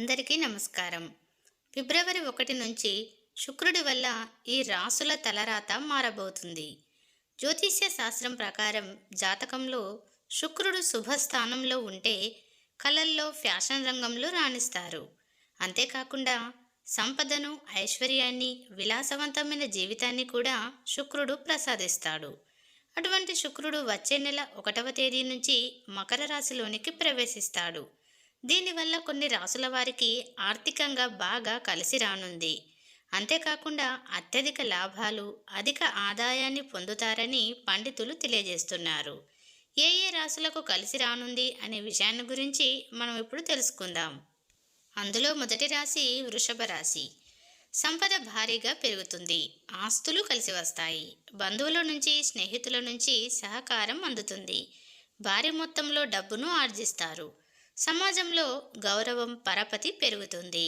అందరికీ నమస్కారం. ఫిబ్రవరి ఒకటి నుంచి శుక్రుడి వల్ల ఈ రాసుల తలరాత మారబోతుంది. జ్యోతిష్య శాస్త్రం ప్రకారం జాతకంలో శుక్రుడు శుభస్థానంలో ఉంటే కళల్లో ఫ్యాషన్ రంగంలో రాణిస్తారు. అంతేకాకుండా సంపదను ఐశ్వర్యాన్ని విలాసవంతమైన జీవితాన్ని కూడా శుక్రుడు ప్రసాదిస్తాడు. అటువంటి శుక్రుడు వచ్చే నెల ఒకటవ తేదీ నుంచి మకర రాశిలోనికి ప్రవేశిస్తాడు. దీనివల్ల కొన్ని రాసుల వారికి ఆర్థికంగా బాగా కలిసి రానుంది. అంతేకాకుండా అత్యధిక లాభాలు అధిక ఆదాయాన్ని పొందుతారని పండితులు తెలియజేస్తున్నారు. ఏ ఏ రాసులకు కలిసి రానుంది అనే విషయాన్ని గురించి మనం ఇప్పుడు తెలుసుకుందాం. అందులో మొదటి రాశి వృషభ రాశి. సంపద భారీగా పెరుగుతుంది. ఆస్తులు కలిసి వస్తాయి. బంధువుల నుంచి స్నేహితుల నుంచి సహకారం అందుతుంది. భారీ మొత్తంలో డబ్బును ఆర్జిస్తారు. సమాజంలో గౌరవం పరపతి పెరుగుతుంది.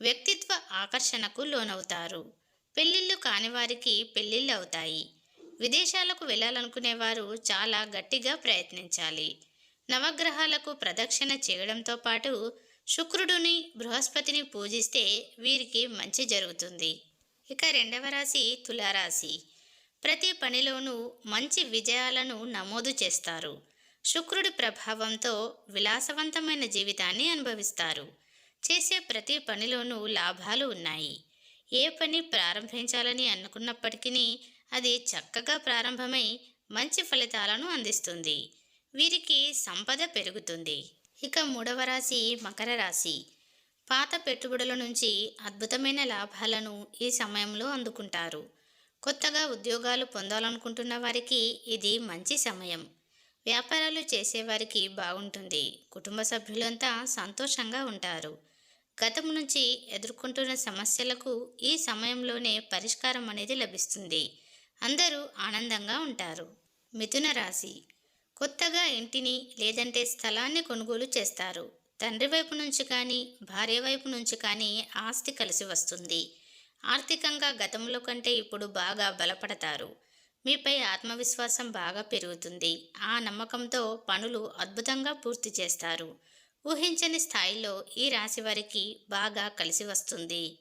వ్యక్తిత్వ ఆకర్షణకు లోనవుతారు. పెళ్ళిళ్ళు కాని వారికి పెళ్ళిళ్ళు అవుతాయి. విదేశాలకు వెళ్ళాలనుకునేవారు చాలా గట్టిగా ప్రయత్నించాలి. నవగ్రహాలకు ప్రదక్షిణ చేయడంతో పాటు శుక్రుడుని బృహస్పతిని పూజిస్తే వీరికి మంచి జరుగుతుంది. ఇక రెండవ రాశి తులారాశి. ప్రతి పనిలోనూ మంచి విజయాలను నమోదు చేస్తారు. శుక్రుడి ప్రభావంతో విలాసవంతమైన జీవితాన్ని అనుభవిస్తారు. చేసే ప్రతి పనిలోనూ లాభాలు ఉన్నాయి. ఏ పని ప్రారంభించాలని అనుకున్నప్పటికీ అది చక్కగా ప్రారంభమై మంచి ఫలితాలను అందిస్తుంది. వీరికి సంపద పెరుగుతుంది. ఇక మూడవ రాశి మకర రాశి. పాత పెట్టుబడుల నుంచి అద్భుతమైన లాభాలను ఈ సమయంలో అందుకుంటారు. కొత్తగా ఉద్యోగాలు పొందాలనుకుంటున్న వారికి ఇది మంచి సమయం. వ్యాపారాలు చేసేవారికి బాగుంటుంది. కుటుంబ సభ్యులంతా సంతోషంగా ఉంటారు. గతం నుంచి ఎదుర్కొంటున్న సమస్యలకు ఈ సమయంలోనే పరిష్కారం అనేది లభిస్తుంది. అందరూ ఆనందంగా ఉంటారు. మిథున రాశి. కొత్తగా ఇంటిని లేదంటే స్థలాన్ని కొనుగోలు చేస్తారు. తండ్రి వైపు నుంచి కానీ భార్య వైపు నుంచి కానీ ఆస్తి కలిసి వస్తుంది. ఆర్థికంగా గతంలో కంటే ఇప్పుడు బాగా బలపడతారు. మీపై ఆత్మవిశ్వాసం బాగా పెరుగుతుంది. ఆ నమ్మకంతో పనులు అద్భుతంగా పూర్తి చేస్తారు. ఊహించని స్థాయిలో ఈ రాశి వారికి బాగా కలిసి వస్తుంది.